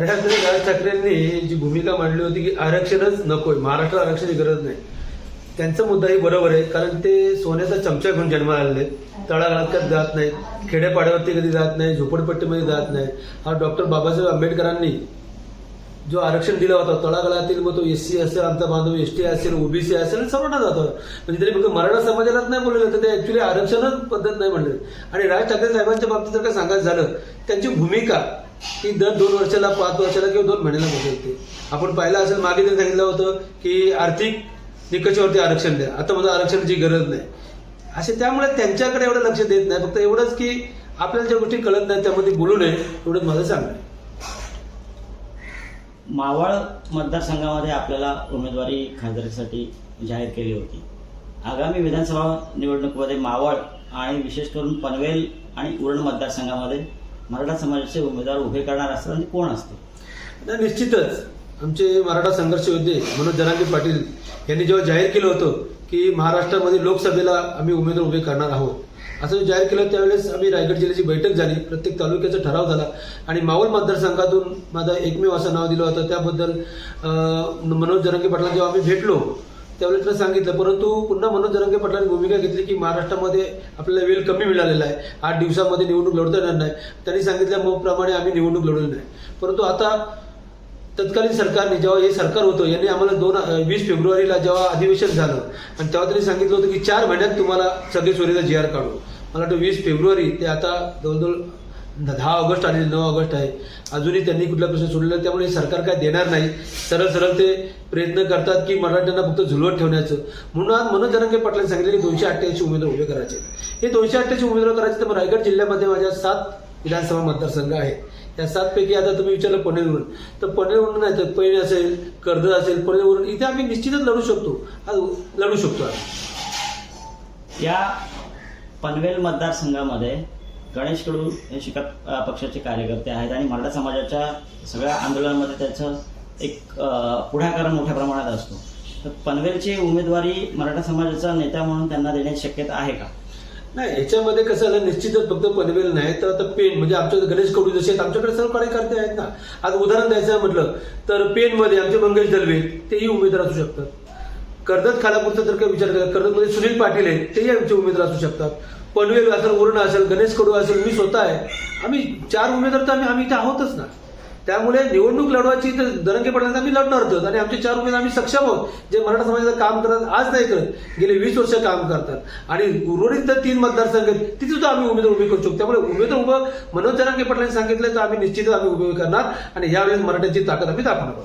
खऱ्या अर्थाने राज ठाकरेंनी जी भूमिका मांडली होती की आरक्षणच नकोय महाराष्ट्र आरक्षणाची गरज नाही. त्यांचा मुद्दाही बरोबर आहे कारण ते सोन्याचा चमचा घेऊन जन्माला आलेले तळागाळात कधी जात नाहीत खेड्यापाड्यावरती कधी जात नाही झोपडपट्टीमध्ये जात नाही हा डॉक्टर बाबासाहेब आंबेडकरांनी जो आरक्षण दिला होता तळागाळातील मग तो एस सी असेल आमचा बांधव एस टी असेल ओबीसी असेल सर्वांना जातो म्हणजे तरी फक्त मराठा समाजालाच नाही बोलले तर ते ऍक्च्युली आरक्षणच पद्धत नाही म्हणले. आणि राज ठाकरे साहेबांच्या बाबतीत जर का सांगायचं झालं त्यांची भूमिका ती दर दोन वर्षाला पाच वर्षाला किंवा दोन महिन्याला बदलते. आपण पाहिलं असेल मागे त्यांनी सांगितलं होतं की आर्थिक निकषावरती आरक्षण द्या. आता मला आरक्षणाची गरज नाही. असे त्यामुळे त्यांच्याकडे एवढं लक्ष देत नाही. फक्त एवढंच की आपल्याला ज्या गोष्टी कळत नाही त्यामध्ये बोलू नये एवढंच माझं सांगणं मावळ मतदारसंघामध्ये आपल्याला उमेदवारी खासदारीसाठी जाहीर केली होती. आगामी विधानसभा निवडणुकीमध्ये मावळ आणि विशेष करून पनवेल आणि उरण मतदारसंघामध्ये मराठा समाजाचे उमेदवार उभे करणार असतात आणि कोण असतो? निश्चितच. आमचे मराठा संघर्ष योद्धे मनोज जरांगे पाटील यांनी जेव्हा जाहीर केलं होतं की महाराष्ट्रामध्ये लोकसभेला आम्ही उमेदवार उभे करणार आहोत असं जाहीर केलं त्यावेळेस आम्ही रायगड जिल्ह्याची बैठक झाली प्रत्येक तालुक्याचा ठराव झाला. आणि मावळ मतदारसंघातून माझा एकमेव असं नाव दिलं होतं. त्याबद्दल मनोज जरांगे पाटलांना जेव्हा आम्ही भेटलो त्यावेळेस सांगितलं परंतु पुन्हा मनोज जरंगे पाटलांनी भूमिका घेतली की महाराष्ट्रामध्ये आपल्याला वेळ कमी मिळालेला आहे. आठ दिवसामध्ये निवडणूक लढता येणार नाही. त्यांनी सांगितल्याप्रमाणे आम्ही निवडणूक लढवली नाही. परंतु आता तत्कालीन सरकारने जेव्हा हे सरकार होतं यांनी आम्हाला दोन वीस फेब्रुवारीला जेव्हा अधिवेशन झालं आणि तेव्हा त्यांनी सांगितलं होतं की चार महिन्यात तुम्हाला सगळे सोयीचा जी आर काढू. मला वाटतं वीस फेब्रुवारी ते आता जवळजवळ दहा ऑगस्ट आले नऊ ऑगस्ट आहे. अजूनही त्यांनी कुठला प्रश्न सोडलेला त्यामुळे सरकार काय देणार नाही. सरळ सरळ ते प्रयत्न करतात की मराठ्यांना फक्त झुलवत ठेवण्याचं. म्हणून आज मनोज जरांगे पाटलांनी सांगितले की दोनशे अठ्ठ्याऐंशी उमेदवार उभे करायचे. हे दोनशे अठ्ठ्याऐंशी उमेदवार करायचे तर मग रायगड जिल्ह्यामध्ये माझ्या सात विधानसभा मतदारसंघ आहेत. या सातपैकी आता तुम्ही विचारलं पनवेलवरून तर पनवेलवरून नाही तर पैण असेल कर्जत असेल पनवेलवरून इथे आम्ही निश्चितच लढू शकतो. आज लढू शकतो. या पनवेल मतदारसंघामध्ये गणेश कडू हे शिकत पक्षाचे कार्यकर्ते आहेत आणि मराठा समाजाच्या सगळ्या आंदोलनामध्ये त्याचं एक पुढाकार मोठ्या प्रमाणात असतो. तर पनवेलची उमेदवारी मराठा समाजाचा नेता म्हणून त्यांना देण्याची शक्यता आहे का? नाही याच्यामध्ये कसं झालं निश्चितच फक्त पनवेल नाही तर आता पेन म्हणजे आमच्या गणेश कडू जसे आहेत आमच्याकडे सर्व कार्यकर्ते आहेत ना. आज उदाहरण द्यायचं म्हटलं तर पेनमध्ये आमचे मंगेश दलवे तेही उमेदवार असू शकतात. कर्जत खालापूरचा जर काही विचार केला कर्जतमध्ये सुनील पाटील आहेत तेही आमचे उमेदवार असू शकतात. पनवेल असेल उरण असेल गणेश कडू असेल मी स्वतः आहे. आम्ही चार उमेदवार तर आम्ही आम्ही इथे आहोतच ना. त्यामुळे निवडणूक लढवायची तर दरंगे पडल्यानंतर आम्ही लढणार आहोत आणि आमचे चार उमेदवार आम्ही सक्षम आहोत. जे मराठा समाजाचं काम करतात आज नाही करत. गेले वीस वर्ष काम करतात. आणि उर्वरित तर तीन मतदारसंघ तिथे सुद्धा आम्ही उमेदवार उभे करू शकतो. त्यामुळे उमेदवार उभं मनोज जरांगे पाटलांनी सांगितलं तर आम्ही निश्चितच आम्ही उभे करणार. आणि यावेळेस मराठ्यांची ताकद आम्ही दाखवणार आहोत.